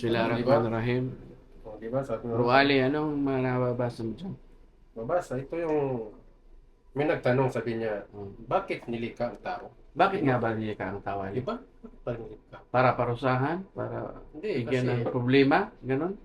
Bismillahirrahmanirrahim. O, di ba? Sabi Bro mo, Ali, anong mga nababasa mo dyan? mabasa, ito yung may nagtanong sabi niya, Oh. bakit nilikha ang tao? Bakit nga ba niya ka ang tawa Di Ali? ba? Bakit nilikha? Para parusahan? Para Hindi, bigyan kasi, ng problema? Ganon?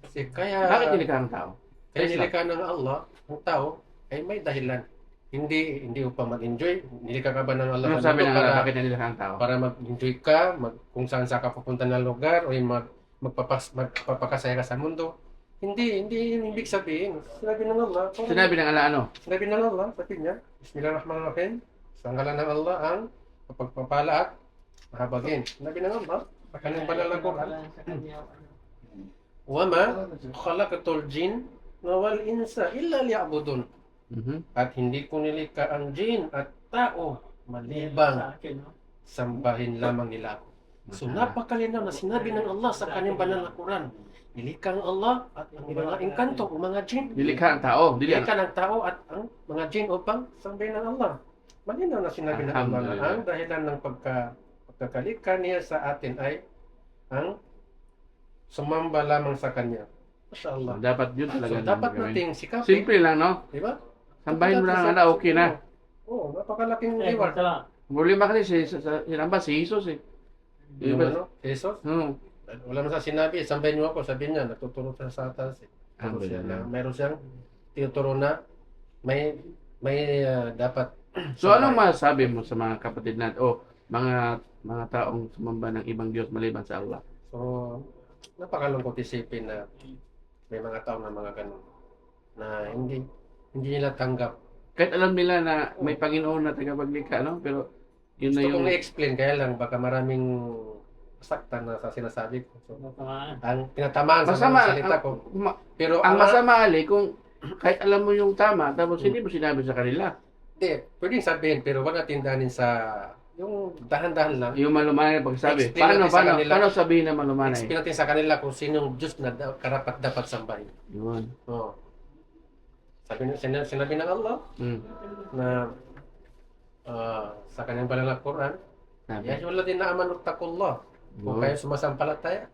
kasi kaya, Bakit nilikha ang tao? kaya Islam. nilikha ng Allah, ang tao, ay may dahilan. Hindi, hindi upang mag-enjoy. Nilikha ka ba ng Allah? Ano sa sabi mundo ng Allah? para, Bakit niya ang tao? para mag-enjoy ka, mag, kung saan saan ka pupunta ng lugar, o yung mag, magpapas, magpapakasaya sa mundo. Hindi, hindi yun ibig sabihin. Sinabi ng Allah. Parang, Sinabi ng Allah ano? sinabi ng Allah sa kanya, Bismillahirrahmanirrahim. Sa ngalan ng Allah ang pagpapala at mahabagin. Sinabi ng Allah, sa kanyang banal na Quran. Wama khalaqatul jin wal insa illa liya'budun. Mhm. At hindi ko nilikha ang jin at tao malibang sambahin lamang nila ako. So napakalinaw na sinabi ng Allah sa kanyang banal na Quran. Nilikha ang Allah at ang mga engkanto o mga jin. Nilikha ang tao. Ang Nilikha ng tao at ang mga jin upang sambahin ng Allah. Malinaw na sinabi ng Allah na ang dahilan ng pagka, pagkakalikha niya sa atin ay ang sumamba lamang sa Kanya. Masya Allah. Dapat yun So, talaga. dapat gawin. nating sikapin. Simple lang, no? Di ba? Sambahin mo lang ang Allah, okay na. Oo, napakalaking Eh, reward. Ang Problema kasi si, sa, sa, sinamba si Jesus eh. Yung ano, Jesus, Hmm. wala naman sa sinabi, sambahin niyo ako, sabi niya, nagtuturo siya sa atas. Eh. Meron siya na, meron siyang tinuturo na may may ah, dapat So anong masasabi mo sa mga kapatid natin o mga mga taong sumamba ng ibang Diyos maliban sa Allah? So, napakalungkot isipin na may mga tao na mga ganun na hindi hindi nila tanggap. Kahit alam nila na may Panginoon na tagapaglikha, no? Pero yun na Gusto yung... kong i-explain, kaya lang baka maraming saktan na sa sinasabi ko. So, ang tinatamaan sa Masama, mga salita ang, ko. ma- Pero ang ang masama ali kung kahit alam mo yung tama, tapos hindi mo sinabi sa kanila. Hindi, pwedeng sabihin, pero wag natin dahanin sa yung dahan-dahan lang. Yung malumanay pagsabi. Explain Paano, paano, kanila. paano sabihin na malumanay? Explain natin sa kanila kung sinong Diyos na da- karapat dapat sambahin. Yun. Oo. Sabi na, sinabi, sinabi ng Allah Hmm. na ah, sa kanyang banal na Quran, Sabi. Ya ayyuhalladhina na amanu taqullah. Kung Yun. kayo sumasampalataya,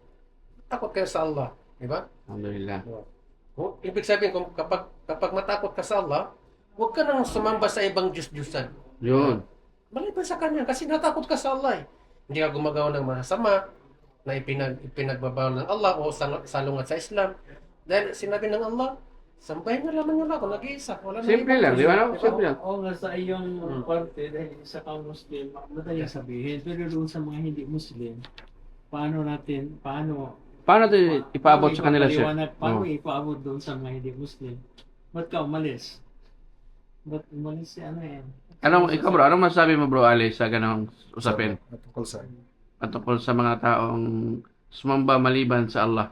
takot kayo sa Allah. Di ba? Alhamdulillah. Kung, ibig sabihin, kung kapag, kapag matakot ka sa Allah, huwag ka nang sumamba sa ibang Diyos-Diyusan. Yun. Maliban sa Kanya, kasi natakot ka sa Allah eh. Hindi ka gumagawa ng masama na ipinag, ipinagbabawal ng Allah o sal- salungat sa Islam. Dahil sinabi ng Allah, sambahin na lamang nila ako, nag-iisa. Wala na Simple ibang lang, di ba? No? Simple lang. Oo nga sa iyong Hmm. parte dahil isa ka Muslim, madaling sabihin. Pero doon sa mga hindi Muslim, paano natin, paano Paano ito ipaabot sa kanila, sir? ipapaliwanag, Paano Oo. ipaabot doon sa mga hindi Muslim? Ba't ka umalis? Ba't umalis si ano yan? Anong, ikaw bro, anong masasabi mo bro Ali sa ganong usapin? Tungkol sa Patungkol sa mga taong sumamba maliban sa Allah.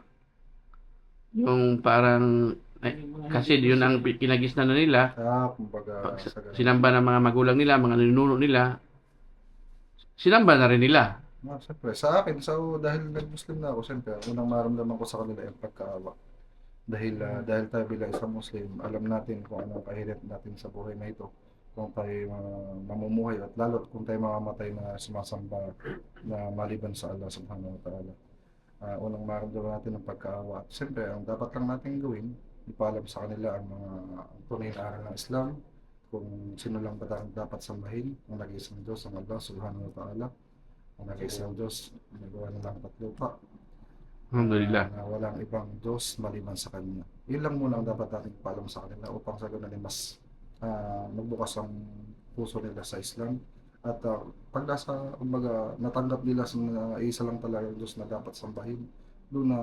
Yung parang, eh, Yung mga kasi yun ang kinagisnan na nila, ah, kumbaga Pag sa sinamba ng mga magulang nila, mga ninuno nila, sinamba na rin nila. Ah, siyempre, sa akin, so, dahil nag-Muslim na ako, siyempre, ang unang maramdaman ko sa kanila yung pagkaawa. Dahil, ah, dahil tayo bilang isang Muslim, alam natin kung ano ang kahirap natin sa buhay na ito. Kung tayo ah, mamumuhay at lalo't kung tayo mamamatay na sumasamba na maliban sa Allah subhanahu wa ta'ala. Ah, unang maramdaman natin ang pagkaawa. At siyempre, ang dapat lang natin gawin, ipaalam sa kanila ang mga tunay na aral ng Islam, kung sino lang ba dapat dapat sambahin, ang nag-iisang Diyos, ang Allah subhanahu wa ta'ala ang nag-isang Diyos, nagawa ng langit at lupa. Alhamdulillah. Na walang ibang Diyos maliban sa Kanya. Yun lang muna ang dapat natin paalam sa kanila upang sa ganun ay mas ah, magbukas ang puso nila sa Islam. At uh, pag nasa, kumbaga, natanggap nila sa na isa lang talaga Diyos na dapat sambahin, doon na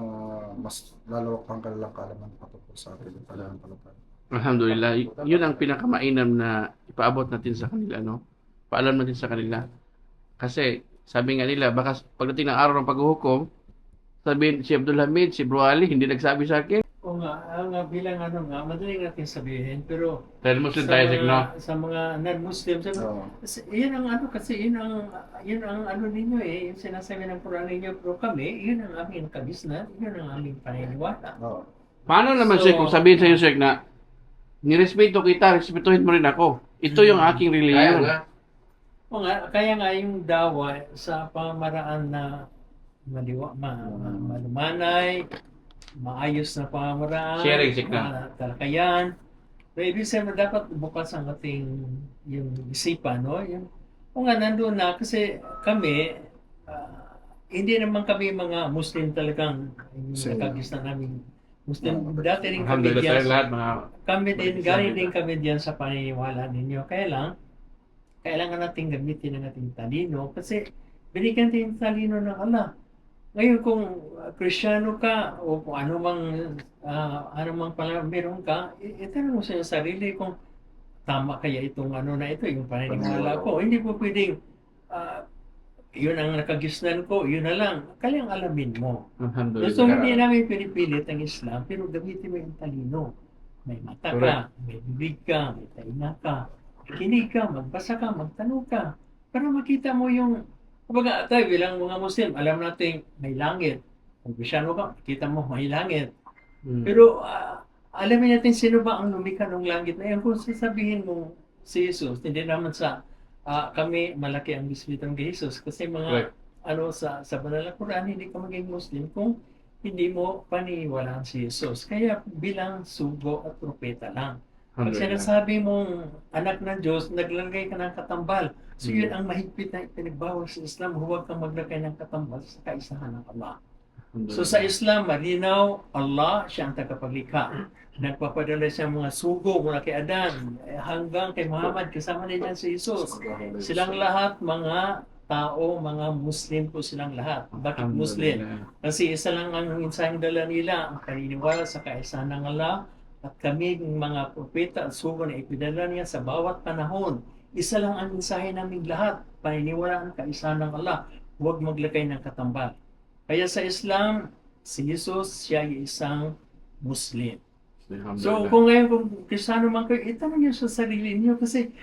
mas lalawak pang kanilang kaalaman patungkol sa atin ng pananampalataya. Alhamdulillah. Yun ang pinakamainam na ipaabot natin sa kanila, no? Paalam natin sa kanila. Kasi, sabi nga nila, baka pagdating ng araw ng paghuhukom, sabihin si Abdul Hamid, si Bro Ali, hindi nagsabi sa akin. Oo nga, ang nga, bilang ano nga, madaling natin sabihin, pero Dahil Muslim sa no? sa mga non-Muslim, sabi, Oo. Kasi yun ang ano kasi yun ang yun ang ano ninyo eh yung sinasabi ng Quran ninyo pero kami yun ang aming kabisnan yun ang aming paniniwala Oo. Paano naman, So- Sik, kung sabihin sa iyo, Sik, na nirespeto kita, respetuhin mo rin ako. Ito yung aking Kaya reliyon. nga, o nga kaya nga yung dawa sa pamamaraan na maliwa, ma, ma, malumanay, maayos na pamamaraan, Sharing signal. mga talakayan. So, ibig sabihin, dapat bukas ang ating yung isipan, no? Yung, o nga, nandun na, kasi kami, ah, hindi naman kami mga Muslim talagang nakagis na namin Muslim. Mga Dati rin kami diyan lahat mga kami din, galing din kami diyan sa paniniwala ninyo. Kaya lang, kailangan natin gamitin ang ating talino kasi binigyan din talino ng Allah. Ngayon kung uh, Kristiyano ka o kung ano mang ah, ano mang pala meron ka, itanong mo sa sarili kung tama kaya itong ano na ito, yung paniniwala ko. Hindi po pwedeng ah, yun ang nakagisnan ko, yun na lang. Kaya ang alamin mo. So, hindi namin pinipilit ang Islam, pero gamitin mo yung talino. May mata ka, Correct. may bibig ka, may tainga ka, kinig ka, magbasa ka, magtanong ka, para makita mo yung, kumbaga tayo bilang mga Muslim, alam natin may langit. Kung Krisyano ka, kita mo may langit. Mm. Pero ah, alamin natin sino ba ang lumikha ng langit na yan. Kung sasabihin mo si Jesus, hindi naman sa ah, kami malaki ang bisbito ng Jesus. Kasi mga Correct. ano sa sa banal na Quran, hindi ka maging Muslim kung hindi mo paniniwalaan si Jesus. Kaya bilang sugo at propeta lang. Pag sinasabi mong anak ng Diyos, naglagay ka ng katambal. So Mm. yun ang mahigpit na ipinagbawal sa Islam. Huwag kang maglagay ng katambal sa kaisahan ng Allah. So sa Islam, malinaw, Allah siya ang tagapaglikha. Nagpapadala siya mga sugo mula kay Adan hanggang kay Muhammad, kasama din yan si Jesus. Silang lahat mga tao, mga Muslim po silang lahat. Bakit Muslim? Kasi isa lang ang mensaheng dala nila, ang paniniwala sa kaisahan ng Allah at kami mga propeta at sugo na ipinadala niya sa bawat panahon. Isa lang ang mensahe naming lahat, paniniwala ang kaisahan ng Allah. Huwag maglagay ng katambal. Kaya sa Islam, si Jesus siya ay isang Muslim. So kung ngayon kung Kristiyano man kayo, itanong niyo sa sarili niyo kasi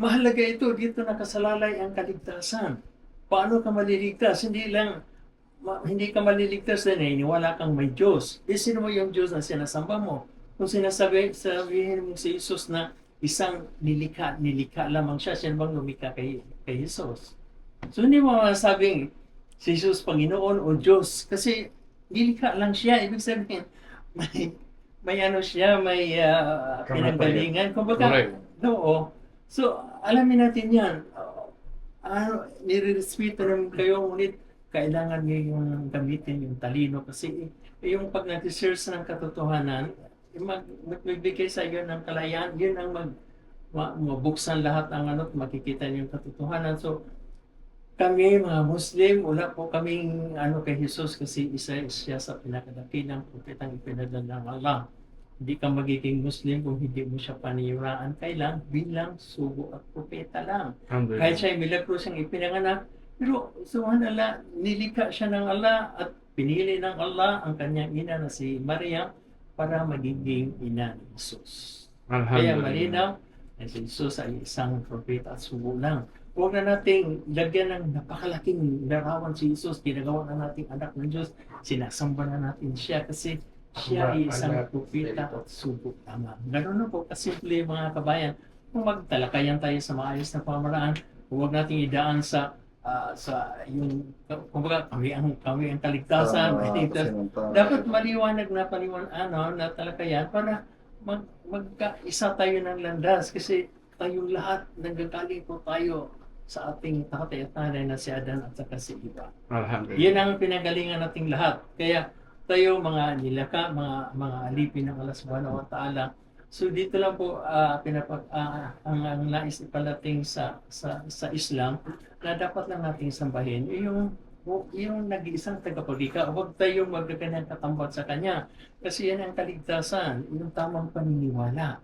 mahalaga ito, dito nakasalalay ang kaligtasan. Paano ka maliligtas? Hindi lang ma- hindi ka maliligtas na wala kang may Diyos. Eh, sino mo yung Diyos na sinasamba mo? Kung sinasabi, sabihin mo si Jesus na isang nilikha, nilikha lamang siya, sino bang lumikha kay, kay Jesus? So hindi mo masabing si Jesus Panginoon o Diyos kasi nilikha lang siya. Ibig sabihin, may, may ano siya, may uh, pinanggalingan. Kumbaga. Oo. So, alamin natin yan. Uh, ano, nire-respeto naman kayo, ngunit kailangan niyo yung gamitin yung talino kasi yung pag nag-search ng katotohanan, mag, magbibigay sa iyo ng kalayaan, yun ang mag, ma, mabuksan lahat ang ano, makikita niyo yung katotohanan. So, kami mga Muslim, wala po kaming ano kay Jesus kasi isa siya sa pinakadakilang propetang ipinadala ng Allah. Hindi ka magiging Muslim kung hindi mo siya paniyuraan. Kailan? Bilang sugo at propeta lang. Kahit siya ay milagro siyang ipinanganak, pero subhanallah, nilikha siya ng Allah at pinili ng Allah ang kanyang ina na si Maria para magiging ina ni Jesus. Kaya malinaw na si Jesus ay isang propeta at sugo lang. Huwag na nating lagyan ng napakalaking larawan si Jesus. Ginagawa na nating anak ng Diyos. Sinasamba na natin siya kasi siya ay isang propeta at sugo lamang. Ganun na po, kasimple mga kabayan. Kung magtalakayan tayo sa maayos na pamaraan, huwag nating idaan sa ah, sa yung kumbaga kami ang kami ang kaligtasan Kaligtas- dapat maliwanag na paliwan ano na talakayan para mag magkaisa tayo ng landas kasi tayong lahat nanggagaling po tayo sa ating tatay at nanay na si Adan at saka si Iba. Alhamdulillah. Yan ang pinagalingan nating lahat. Kaya tayo mga nilaka, mga mga alipin ng Allah Subhanahu wa Ta'ala. So dito lang po ah, pinapag ah, ang, ang nais ipalating sa sa sa Islam na dapat lang nating sambahin yung yung nag-iisang tagapaglikha. Huwag tayong maglagay ng katambat sa kanya. Kasi yan ang kaligtasan, yung tamang paniniwala.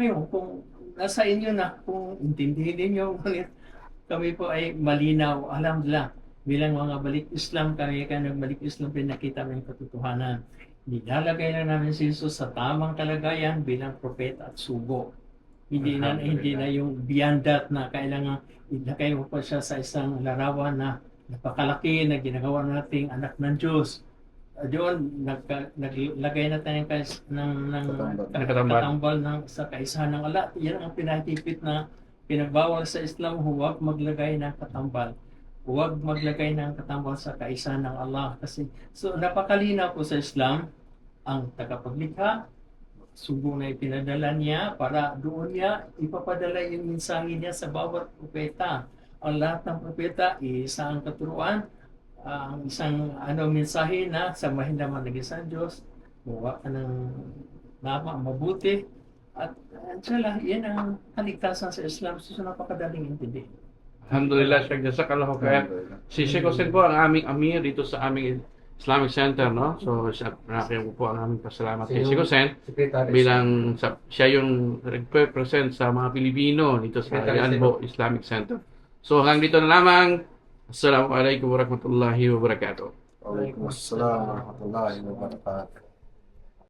Ngayon, kung nasa inyo na, kung intindihin ninyo, ngunit kami po ay malinaw, alhamdulillah, bilang mga balik Islam, kami kaya nagbalik Islam, pinakita namin yung katotohanan. Nilalagay na namin si Jesus sa tamang kalagayan bilang propeta at sugo. Hindi na, hindi na yung beyond that na kailangan ilagay mo pa siya sa isang larawan na napakalaki na ginagawa nating anak ng Diyos. Uh, doon, naglagay na tayo ng, ng, ng Katambal. ka- Katambal. ng, sa kaisahan ng Allah. Yan ang pinahigpit na pinagbawal sa Islam, huwag maglagay ng katambal. Huwag maglagay ng katambal sa kaisa ng Allah kasi so napakalinaw po sa Islam ang tagapaglikha sugo na ipinadala niya para doon niya ipapadala yung mensahe niya sa bawat propeta. Ang lahat ng propeta, isa ang katuruan, ang isang ano mensahe na samahin naman ng isang Diyos, gawa ka ng nama, mabuti, at inshallah, yan ang kaligtasan sa Islam. So, napakadaling intindi. Alhamdulillah, Sheikh. Jazakallahu khair. Si Sheikh Hussein po ang aming amir dito sa aming Islamic Center, no? So, siya, nakikinig po ang aming pasalamat kay Sheikh Hussein bilang sa, siya yung nag-represent sa mga Pilipino dito sa Yanbo Islamic Center. So, hanggang dito na lamang. Assalamualaikum warahmatullahi wabarakatuh. Waalaikumsalam warahmatullahi wabarakatuh.